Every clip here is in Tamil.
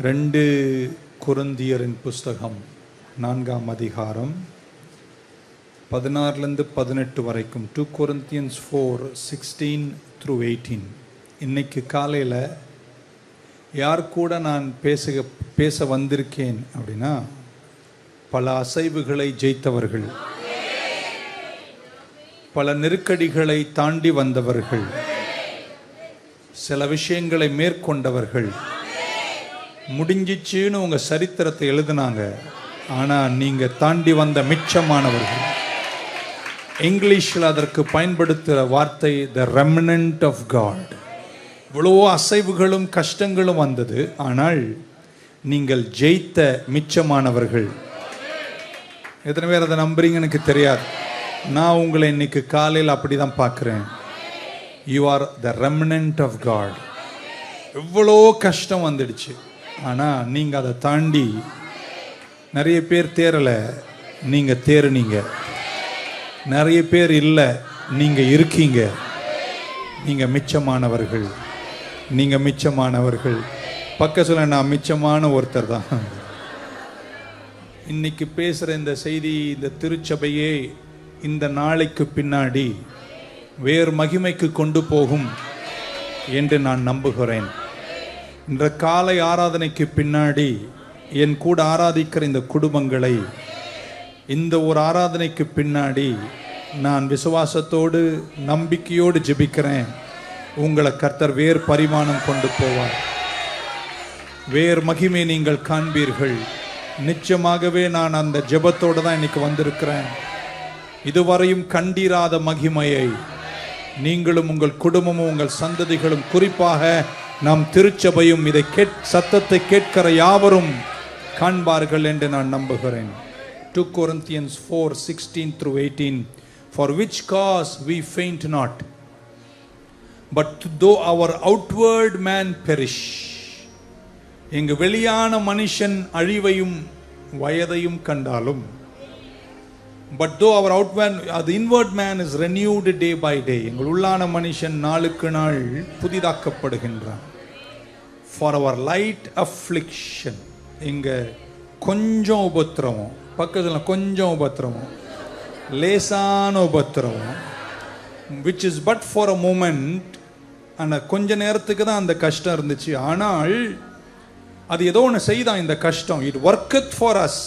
ரெண்டு குருந்தியரின் புஸ்தகம் நான்காம் அதிகாரம் பதினாறுலேருந்து பதினெட்டு வரைக்கும் two Corinthians four sixteen through eighteen இன்னைக்கு காலையில் யார் கூட நான் பேச பேச வந்திருக்கேன் அப்படின்னா பல அசைவுகளை ஜெயித்தவர்கள் பல நெருக்கடிகளை தாண்டி வந்தவர்கள் சில விஷயங்களை மேற்கொண்டவர்கள் முடிஞ்சிச்சுன்னு உங்க சரித்திரத்தை எழுதுனாங்க. ஆனா நீங்க தாண்டி வந்த மிச்சமானவர்கள். இங்கிலீஷில் அதற்கு பயன்படுத்துகிற வார்த்தை த ரெமனன்ட் ஆஃப் காட் இவ்வளோ அசைவுகளும் கஷ்டங்களும் வந்தது. ஆனால் நீங்கள் ஜெயித்த மிச்சமானவர்கள். எத்தனை பேர் அதை நம்புறீங்க எனக்கு தெரியாது. நான் உங்களை இன்னைக்கு காலையில் அப்படி தான் பார்க்குறேன். You are the remnant of God எவ்வளோ கஷ்டம் வந்துடுச்சு. ஆனால் நீங்கள் அதை தாண்டி நிறைய பேர் தேரலை நீங்கள் தேறுனீங்க. நிறைய பேர் இல்லை நீங்கள் இருக்கீங்க. நீங்கள் மிச்சமானவர்கள். நீங்கள் மிச்சமானவர்கள். பக்க சொல்ல நான் மிச்சமான ஒருத்தர் தான். இன்னைக்கு பேசுகிற இந்த செய்தி இந்த திருச்சபையே இந்த நாளைக்கு பின்னாடி வேறு மகிமைக்கு கொண்டு போகும் என்று நான் நம்புகிறேன். இன்ற காலை ஆராதனைக்கு பின்னாடி என் கூட ஆராதிக்கிற இந்த குடும்பங்களை இந்த ஒரு ஆராதனைக்கு பின்னாடி நான் விசுவாசத்தோடு நம்பிக்கையோடு ஜெபிக்கிறேன். உங்களை கர்த்தர் வேறு பரிமாணம் கொண்டு போவார். வேறு மகிமை நீங்கள் காண்பீர்கள். நிச்சயமாகவே நான் அந்த ஜெபத்தோடு தான் இன்னைக்கு வந்திருக்கிறேன். இதுவரையும் கண்டிராத மகிமையை நீங்களும் உங்கள் குடும்பமும் உங்கள் சந்ததிகளும் குறிப்பாக நம் திருச்சபையும் இதை கேட் சத்தத்தை கேட்கிற யாவரும் காண்பார்கள் என்று நான் நம்புகிறேன். Two Corinthians four sixteen through eighteen for which cause we faint not but though our outward man perish எங்கு வெளியான மனுஷன் அழிவையும் வயதையும் கண்டாலும் but though our out man அது inward man is renewed day by day எங்கள் உள்ளான மனுஷன் நாளுக்கு நாள் புதிதாக்கப்படுகின்றான். ஃபார் அவர் லைட் அஃப்ளிக்ஷன் இங்கே கொஞ்சம் உபத்திரவம். பக்கத்தில் கொஞ்சம் உபத்திரவம். லேசான உபத்திரவம். Which is but for a moment ஆனால் கொஞ்ச நேரத்துக்கு தான் அந்த கஷ்டம் இருந்துச்சு. ஆனால் அது ஏதோ ஒன்று செய்தான் இந்த கஷ்டம். It worketh for us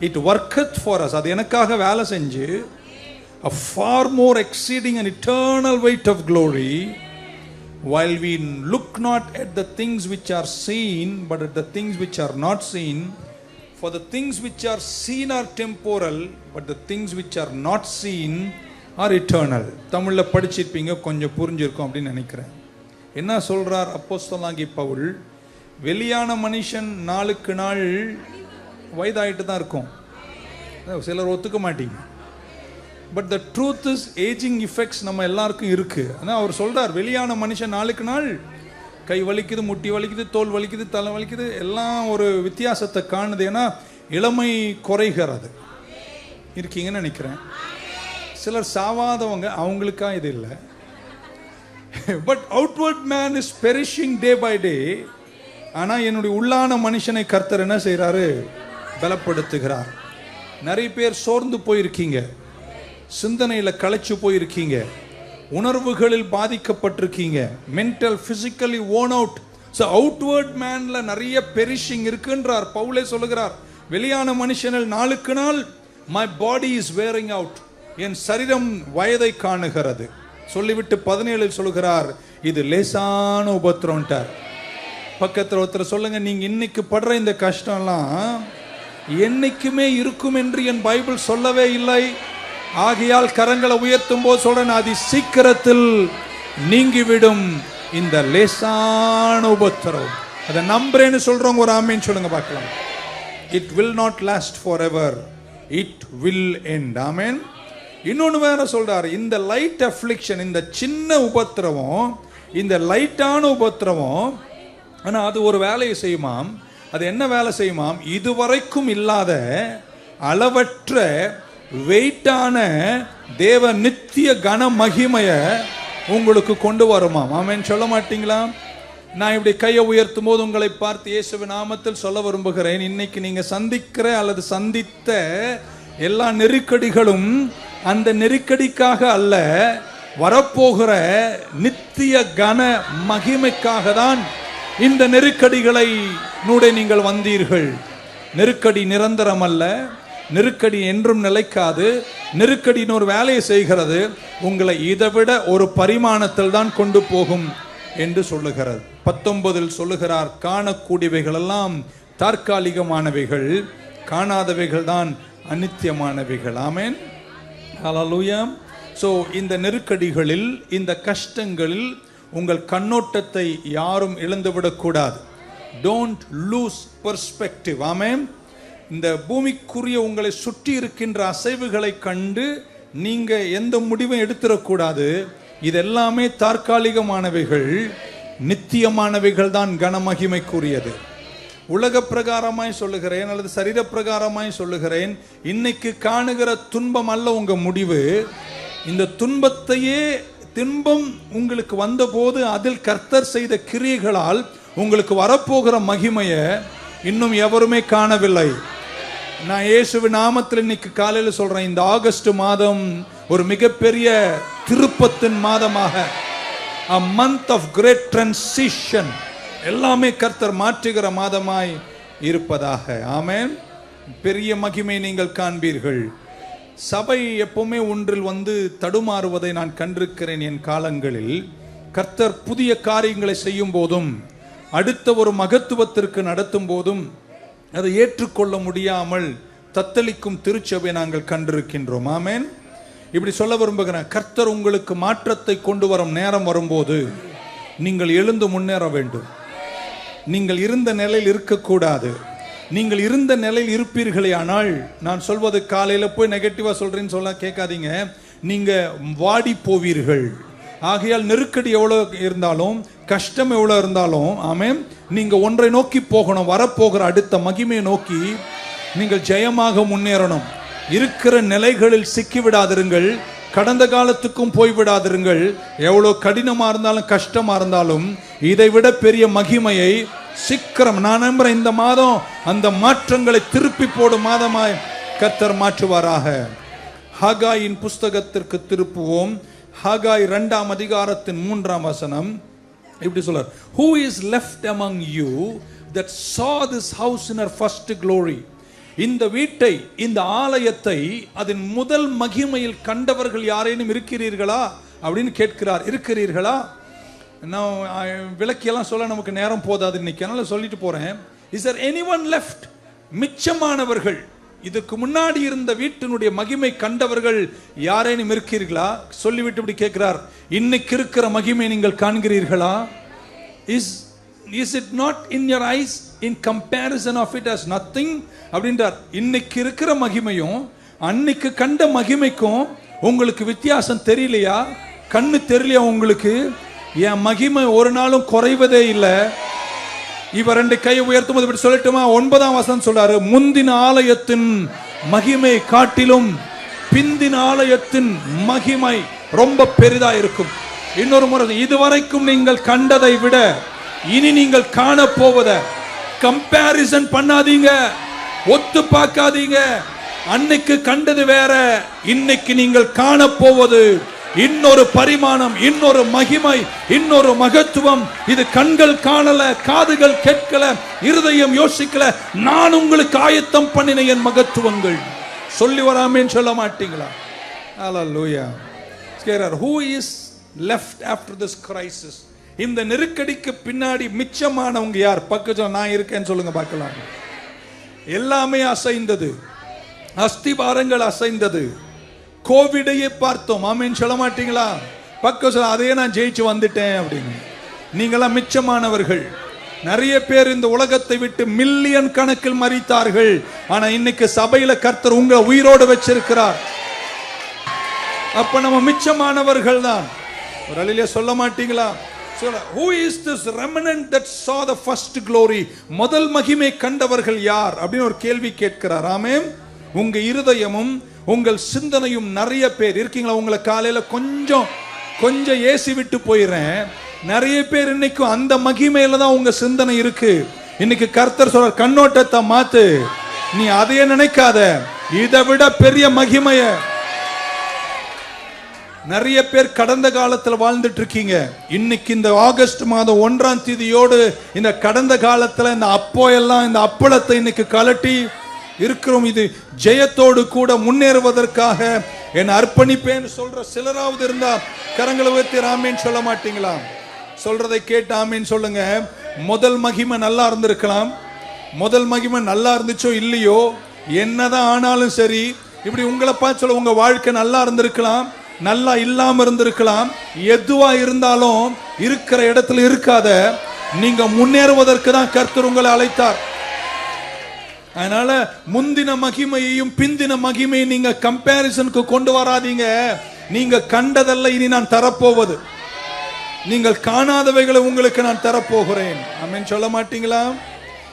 it worketh for us அது எனக்காக வேலை செஞ்சு a far more exceeding and eternal weight of glory while we look not at the things which are seen but at the things which are not seen for the things which are seen are temporal but the things which are not seen are eternal தமிழில் படிச்சிருப்பீங்க கொஞ்சம் புரிஞ்சிருக்கும் அப்படின்னு நினைக்கிறேன் என்ன சொல்றார் அப்போஸ்தலனாகி பவுல் வெளியான மனுஷன் நாளுக்கு நாள் வயதாயிட்டு தான் இருக்கும் சிலர் ஒத்துக்க மாட்டீங்க but the truth is aging effects நம்ம எல்லாருக்கும் இருக்குது ஆனால் அவர் சொல்கிறார் வெளியான மனுஷன் நாளுக்கு நாள் கை வலிக்குது முட்டி வலிக்குது தோல் வலிக்குது தலை வலிக்குது எல்லாம் ஒரு வித்தியாசத்தை காணுது. ஏன்னா இளமை குறைகிறது இருக்கீங்கன்னு நினைக்கிறேன். சிலர் சாவாதவங்க அவங்களுக்கா இது இல்லை. But outward man is perishing day by day ஆனால் என்னுடைய உள்ளான மனுஷனை கர்த்தர் என்ன செய்கிறாரு பலப்படுத்துகிறார். நிறைய பேர் சோர்ந்து போயிருக்கீங்க. சிந்தனையில் களைச்சு போயிருக்கீங்க. உணர்வுகளில் பாதிக்கப்பட்டிருக்கீங்க. Mental physically worn out so outward மேன்ல நிறைய பெரிஷிங் இருக்குன்றார். பவுலே சொல்லுகிறார் வெளியான மனுஷனில் நாளுக்கு நாள் my body is wearing out என் சரீரம் வயதை காணுகிறது. சொல்லிவிட்டு பதினேழில் சொல்லுகிறார் இது லேசான உபத்திரம்ட்டார். பக்கத்தில் ஒருத்தர் சொல்லுங்க நீங்க இன்னைக்கு படுற இந்த கஷ்டம்லாம் என்னைக்குமே இருக்கும் என்று என் பைபிள் சொல்லவே இல்லை. ஆகையால் கரங்களை உயர்த்தும் போது சொல்றேன் அது சீக்கிரத்தில் நீங்கிவிடும். இந்த லேசான உபத்திரம் அதை நம்புறேன்னு சொல்றவங்க ஒரு ஆமேன்னு சொல்லுங்க பார்க்கலாம். It will not last forever it will end amen. இன்னொன்று வேற சொல்றாரு இந்த லைட் அஃப்ளிக்ஷன் இந்த சின்ன உபத்திரவம் இந்த லைட்டான உபத்திரவம் ஆனால் அது ஒரு வேலையை செய்யுமாம்? அது என்ன வேலை செய்யுமாம்? இதுவரைக்கும் இல்லாத அளவற்ற வெயிட்டான தேவ நித்திய கன மகிமைய உங்களுக்கு கொண்டு வருமாம். ஆமென். சொல்ல மாட்டீங்களா? நான் இப்படி கையை உயர்த்தும் போது உங்களை பார்த்து இயேசுவின் நாமத்தில் சொல்ல விரும்புகிறேன். இன்னைக்கு நீங்க சந்திக்கிற அல்லது சந்தித்த எல்லா நெருக்கடிகளும் அந்த நெருக்கடிக்காக அல்ல வரப்போகிற நித்திய கன மகிமைக்காக தான் இந்த நெருக்கடிகளை நூடே நீங்கள் வந்தீர்கள். நெருக்கடி நிரந்தரம் அல்ல. நெருக்கடி என்றும் நிலைக்காது. நெருக்கடியின் ஒரு வேலையை செய்கிறது. உங்களை இதைவிட ஒரு பரிமாணத்தில் தான் கொண்டு போகும் என்று சொல்லுகிறது. பத்தொன்பதில் சொல்லுகிறார் காணக்கூடியவைகளெல்லாம் தற்காலிகமானவைகள் காணாதவைகள் தான் அனித்தியமானவைகள். ஆமேன். ஹalleluya ஸோ இந்த நெருக்கடிகளில் இந்த கஷ்டங்களில் உங்கள் கண்ணோட்டத்தை யாரும் இழந்துவிடக்கூடாது. Don't lose perspective amen. இந்த பூமிக்குரிய உங்களை சுற்றி இருக்கின்ற அசைவுகளை கண்டு நீங்கள் எந்த முடிவும் எடுத்துடக்கூடாது. இதெல்லாமே தற்காலிகமானவைகள். நித்தியமானவைகள் தான் கனமகிமைக்குரியது. உலக பிரகாரமாய் சொல்லுகிறேன் அல்லது சரீர பிரகாரமாய் சொல்லுகிறேன். இன்னைக்கு காணுகிற துன்பம் அல்ல உங்க முடிவு. இந்த துன்பத்தையே துன்பம் உங்களுக்கு வந்தபோது அதில் கர்த்தர் செய்த கிரியைகளால் உங்களுக்கு வரப்போகிற மகிமையை இன்னும் எவருமே காணவில்லை. நான் இயேசுவின் நாமத்தில் இன்னைக்கு காலையில் சொல்றேன் இந்த ஆகஸ்ட் மாதம் ஒரு மிகப்பெரிய திருப்பத்தின் மாதமாக. A month of great transition. எல்லாமே கர்த்தர் மாற்றுகிற மாதமாய் இருப்பதாக. ஆமேன். பெரிய மகிமை நீங்கள் காண்பீர்கள். சபை எப்பவுமே ஒன்றில் வந்து தடுமாறுவதை நான் கண்டிருக்கிறேன் என் காலங்களில். கர்த்தர் புதிய காரியங்களை செய்யும் போதும் அடுத்த ஒரு மகத்துவத்திற்கு நடத்தும் போதும் அதை ஏற்றுக்கொள்ள முடியாமல் தத்தளிக்கும் திருச்சபை நாங்கள் கண்டிருக்கின்றோம். ஆமேன். இப்படி சொல்ல விரும்புகிறேன். கர்த்தர் உங்களுக்கு மாற்றத்தை கொண்டு வரும் நேரம் வரும்போது நீங்கள் எழுந்து முன்னேற வேண்டும். நீங்கள் இருந்த நிலையில் இருக்கக்கூடாது. நீங்கள் இருந்த நிலையில் இருப்பீர்களே ஆனால் நான் சொல்வது காலையில் போய் நெகட்டிவாக சொல்கிறேன்னு சொல்ல கேட்காதீங்க. நீங்கள் வாடி போவீர்கள் ஆகையால் நெருக்கடி எவ்வளோ இருந்தாலும் கஷ்டம் எவ்வளோ இருந்தாலும் ஆமேன் நீங்கள் ஒன்றை நோக்கி போகணும் வரப்போகிற அடுத்த மகிமையை நோக்கி நீங்கள் ஜெயமாக முன்னேறணும். இருக்கிற நிலைகளில் சிக்கிவிடாதிருங்கள் கடந்த காலத்துக்கும் போய்விடாதிருங்கள். எவ்வளோ கடினமா இருந்தாலும் கஷ்டமா இருந்தாலும் இதை விட பெரிய மகிமையை சீக்கிரம் நான் நம்புறேன் இந்த மாதம் அந்த மாற்றங்களை திருப்பி போடும் மாதமாய் கத்தர் மாற்றுவாராக. ஹகாயின் புஸ்தகத்திற்கு திருப்புவோம். ஹாகாய் இரண்டாம் அதிகாரத்தின் மூன்றாம் வசனம் இப்படி சொல்றார். Who is left among you that saw this house in her first glory இந்த வீட்டை இந்த ஆலயத்தை அதன் முதல் மகிமையில் கண்டவர்கள் யாரேனும் இருக்கிறீர்களா? அப்படின்னு கேட்கிறார். இருக்கிறீர்களா? நான் விளக்கியெல்லாம் சொல்ல நமக்கு நேரம் போதாது இன்னைக்கு. அதனால சொல்லிட்டு போறேன். Is there any one left மிச்சமானவர்கள். இதுக்கு முன்னாடி இருந்த வீட்டினுடைய மகிமை கண்டவர்கள் யாரேனும் இருக்கிறீர்களா? சொல்லிவிட்டு இப்படி கேட்கிறார். இன்னைக்கு இருக்கிற மகிமை நீங்கள் காண்கிறீர்களா? Is is it not in your eyes in comparison of it as nothing அப்படின்றார். இன்னைக்கு இருக்கிற மகிமையும் அன்னைக்கு கண்ட மகிமைக்கும் உங்களுக்கு வித்தியாசம் தெரியலையா? கண்ணு தெரியலையா உங்களுக்கு? என் மகிமை ஒரு நாளும் குறைவதே இல்லை. இவர் ரெண்டு கை உயர்த்தும் போது இப்படி சொல்லட்டுமா? ஒன்பதாம் வசனம் சொல்றாரு முந்தின ஆலயத்தின் மகிமை காட்டிலும் பிந்தின ஆலயத்தின் மகிமை ரொம்ப பெரிதா இருக்கும். இன்னொரு முறை இதுவரைக்கும் நீங்கள் கண்டதை விட இனி நீங்கள் காண போவத கம்பேரிசன் பண்ணாதீங்க ஒத்து பார்க்காதீங்க. அன்னைக்கு கண்டது வேற இன்னைக்கு நீங்கள் காண போவது இன்னொரு பரிமாணம் இன்னொரு மகிமை இன்னொரு மகத்துவம். இது கண்கள் காணல காதுகள் கேட்கல இருதயம் யோசிக்கல. நான் உங்களுக்கு ஆயத்தம் பண்ணின என் மகத்துவங்கள். சொல்லி வராமேன்னு சொல்ல மாட்டீங்களா? Hallelujah. Scarer, who is left after this crisis? இந்த நெருக்கடிக்கு பின்னாடி மிச்சமானவங்க யார்? பக்கத்தில் நான் இருக்கேன்னு சொல்லுங்க பார்க்கலாம். எல்லாமே அசைந்தது. அஸ்திபாரங்கள் அசைந்தது. கோவிடையே பார்த்தோம். ஆமேன்னு சொல்ல மாட்டீங்களா? பக்கம் சொல்ல அதையே நான் ஜெயிச்சு வந்துட்டேன் அப்படின்னு. நீங்களாம் மிச்சமானவர்கள். நிறைய பேர் இந்த உலகத்தை விட்டு மில்லியன் கணக்கில் மறித்தார்கள் ஆனா இன்னைக்கு சபையில கர்த்தர் உங்க உயிரோடு வச்சிருக்கிறார். அப்ப நம்ம மிச்சமானவர்கள் தான். ஒரு அழிலே சொல்ல மாட்டீங்களா? சொல்ல who is this remnant that saw the first glory? முதல் மகிமை கண்டவர்கள் யார்? அப்படின்னு ஒரு கேள்வி கேட்கிறார். ஆமே உங்க இருதயமும் உங்கள் சிந்தனையும் நிறைய பேர் இருக்கீங்களா? உங்களை காலையில கொஞ்சம் கொஞ்சம் ஏசி விட்டு போயிடுறேன். நிறைய பேர் இன்னைக்கும் அந்த மகிமையில தான் உங்க சிந்தனை இருக்கு. இன்னைக்கு கர்த்தர் சொல்ற கண்ணோட்டத்தை மாத்து. நீ அதையே நினைக்காத. இதை விட பெரிய மகிமைய. நிறைய பேர் கடந்த காலத்துல வாழ்ந்துட்டு இருக்கீங்க. இன்னைக்கு இந்த ஆகஸ்ட் மாதம் ஒன்றாம் தேதியோடு இந்த கடந்த காலத்துல இந்த அப்போ எல்லாம் இந்த அப்பளத்தை இன்னைக்கு கலட்டி இருக்கிறோம். இது ஜெயத்தோடு கூட முன்னேறுவதற்காக என் அர்ப்பணிப்பேன்னு சொல்ற சிலராவது இருந்தா கரங்களை உயர்த்தி ராமேன்னு சொல்ல மாட்டீங்களா? சொல்றதை கேட்டு ஆமேன்னு சொல்லுங்க. முதல் மகிமை நல்லா இருந்திருக்கலாம். முதல் மகிமை நல்லா இருந்துச்சோ இல்லையோ என்னதான் ஆனாலும் சரி இப்படி உங்களை பார்த்து சொல்ல உங்க வாழ்க்கை நல்லா இருந்திருக்கலாம் நல்லா இல்லாம இருந்திருக்கலாம். எதுவா இருந்தாலும் இருக்கிற இடத்துல இருக்காத நீங்க முன்னேறுவதற்கு தான் கர்த்தர் உங்களை அழைத்தார். அதனால முந்தின மகிமையையும் பிந்தின மகிமையும் நீங்க கம்பேரிசனுக்கு கொண்டு வராதீங்க. நீங்க கண்டதல்ல இனி நான் தரப்போவது. நீங்கள் காணாதவைகளை உங்களுக்கு நான் தரப்போகிறேன். அமேன் சொல்ல மாட்டீங்களா?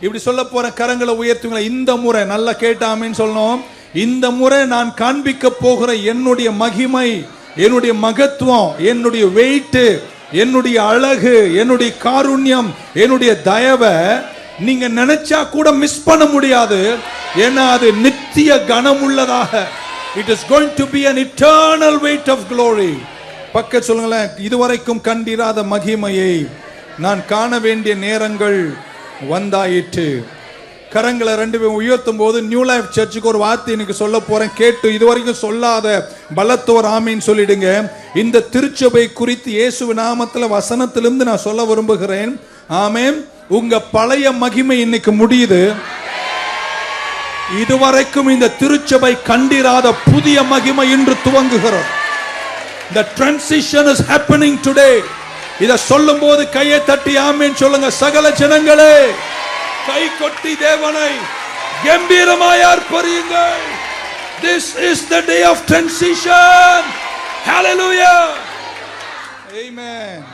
இப்படி சொல்ல போற கரங்களை உயர்த்துங்களா. இந்த முறை நல்லா கேட்டாமேன்னு சொல்லணும். இந்த முறை நான் காண்பிக்க போகிற என்னுடைய மகிமை என்னுடைய மகத்துவம் என்னுடைய வெயிட்டு என்னுடைய அழகு என்னுடைய காருண்யம் என்னுடைய தயவை நீங்க நினைச்சா கூட மிஸ் பண்ண முடியாது. ஏன்னா அது நித்திய கனமுள்ளதாக. It is going to be an eternal weight of glory பக்க சொல்லுங்களேன் இதுவரைக்கும் கண்டிராத மகிமையை நான் காண வேண்டிய நேரங்கள் வந்தாயிற்று. கரங்களை ரெண்டு பேரும் உயர்த்தும் போது நியூ லைஃப் சர்ச்சுக்கு ஒரு வார்த்தை எனக்கு சொல்ல போறேன். கேட்டு இதுவரைக்கும் சொல்லாத பலத்தோர் ஆமைன்னு சொல்லிடுங்க. இந்த திருச்சபை குறித்து இயேசு நாமத்தில் வசனத்திலிருந்து நான் சொல்ல விரும்புகிறேன். ஆமேன். உங்க பழைய மகிமை இன்னைக்கு முடியுது. இதுவரைக்கும் இந்த திருச்சபை கண்டிராத புதிய மகிமை இன்று துவங்குகிறது. இந்த transition இஸ் ஹேப்பனிங் டுடே இதை சொல்லும் போது கையை தட்டி ஆமேன் சொல்லுங்க சகல ஜனங்களே கை கொட்டி தேவனை கம்பீரமாய் ஆர்ப்பரியுங்கள். This is the day of transition. ஹalleluya Amen.